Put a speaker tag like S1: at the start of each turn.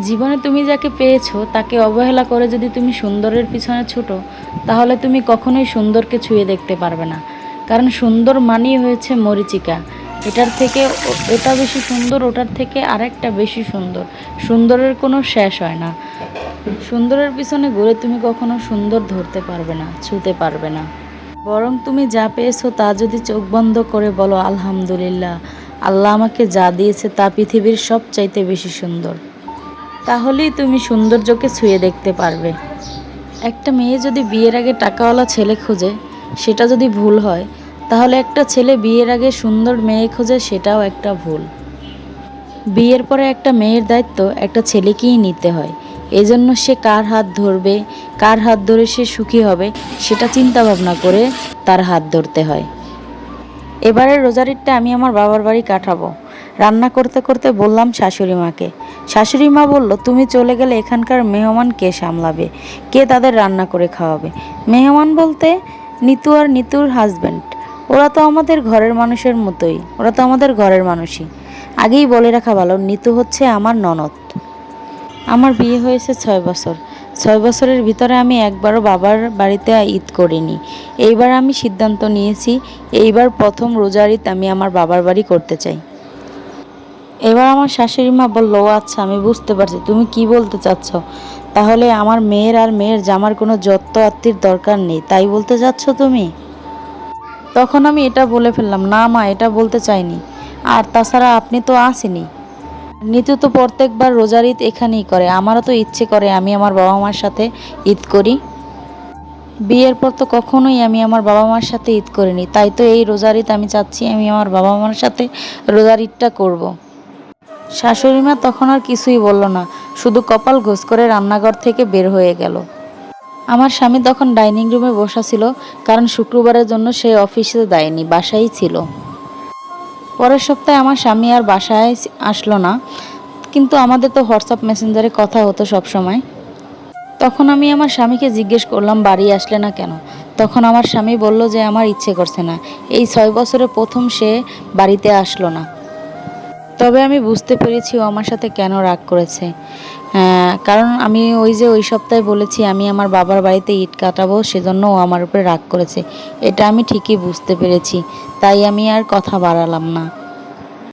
S1: জীবনে তুমি যাকে পেয়েছ, তাকে অবহেলা করে যদি তুমি সুন্দরের পিছনে ছুটো, তাহলে তুমি কখনোই সুন্দরকে ছুঁয়ে দেখতে পারবে না। কারণ সুন্দর মানেই হয়েছে মরিচিকা। এটার থেকে এটা বেশি সুন্দর, ওটার থেকে আরেকটা বেশি সুন্দর। সুন্দরের কোনো শেষ হয় না। সুন্দরের পিছনে ঘুরে তুমি কখনো সুন্দর ধরতে পারবে না, ছুঁতে পারবে না। বরং তুমি যা পেয়েছ, তা যদি চোখ বন্ধ করে বলো, আলহামদুলিল্লাহ, আল্লাহ আমাকে যা দিয়েছে, তা পৃথিবীর সবচাইতে বেশি সুন্দর। তাহলেই তুমি সৌন্দর্যকে ছুঁয়ে দেখতে পারবে। একটা মেয়ে যদি বিয়ের আগে টাকাওয়ালা ছেলে খোঁজে, সেটা যদি ভুল হয়, তাহলে একটা ছেলে বিয়ের আগে সুন্দর মেয়ে খোঁজে, সেটাও একটা ভুল। বিয়ের পরে একটা মেয়ের দায়িত্ব একটা ছেলেকেই নিতে হয়। এজন্য সে কার হাত ধরবে, কার হাত ধরে সে সুখী হবে, সেটা চিন্তা ভাবনা করে তার হাত ধরতে হয়। এবারের রোজারিটা আমি আমার বাবার বাড়ি কাটাবো। রান্না করতে করতে বললাম শাশুড়ি মাকে। শাশুড়ি মা বলল, তুমি চলে গেলে এখানকার মেহমান কে সামলাবে? কে তাদের রান্না করে খাওয়াবে? মেহমান বলতে, নিতু আর নিতুর হাজব্যান্ড ওরা তো আমাদের ঘরের মানুষের মতোই। ওরা তো আমাদের ঘরের মানুষই। আগেই বলে রাখা ভালো, নিতু হচ্ছে আমার ননদ। আমার বিয়ে হয়েছে ছয় বছর। ছয় বছরের ভিতরে আমি একবারও বাবার বাড়িতে ঈদ করিনি। এইবার আমি সিদ্ধান্ত নিয়েছি, এইবার প্রথম রোজার ঈদ আমি আমার বাবার বাড়ি করতে চাই। এবার আমার শাশুড়ি মা বলল, "ও আচ্ছা আমি বুঝতে পারছি, তুমি কি বলতে চাচ্ছ? তাহলে আমার মেয়ের আর মেয়ের জামার কোনো যত্ন আত্মীর দরকার নেই, তাই বলতে চাচ্ছ তুমি? তখন আমি এটা বলে ফেললাম, না মা, এটা বলতে চাইনি। আর তাছাড়া আপনি তো আসেনি। নিতু তো প্রত্যেকবার রোজার ঈদ এখানেই করে। আমারও তো ইচ্ছে করে, আমি আমার বাবা মার সাথে ঈদ করি। বিয়ের পর তো কখনোই আমি আমার বাবা মার সাথে ঈদ করিনি। তাই তো এই রোজার ঈদ আমি চাচ্ছি আমি আমার বাবা মার সাথে রোজার ঈদটা করব। শাশুড়ি মা তখন আর কিছুই বলল না, শুধু কপাল ঘোষ করে রান্নাঘর থেকে বের হয়ে গেল। আমার স্বামী তখন ডাইনিং রুমে বসা ছিল, কারণ শুক্রবারের জন্য সে অফিসে দেয়নি বাসায় ছিল। পরের সপ্তাহে আমার স্বামী আর বাসায় আসলো না, কিন্তু আমাদের তো হোয়াটসঅ্যাপ মেসেঞ্জারে কথা হতো সব সময়। তখন আমি আমার স্বামীকে জিজ্ঞেস করলাম, বাড়ি আসলে না কেন? তখন আমার স্বামী বলল যে, আমার ইচ্ছে করছে না। এই ছয় বছরে প্রথম সে বাড়িতে আসলো না। তবে আমি বুঝতে পেরেছি ও আমার সাথে কেন রাগ করেছে। কারণ আমি ওই যে ওই সপ্তাহে বলেছি, আমি আমার বাবার বাড়িতে ইট কাটাবো, সেজন্য ও আমার উপরে রাগ করেছে। এটা আমি ঠিকই বুঝতে পেরেছি, তাই আমি আর কথা বাড়ালাম না।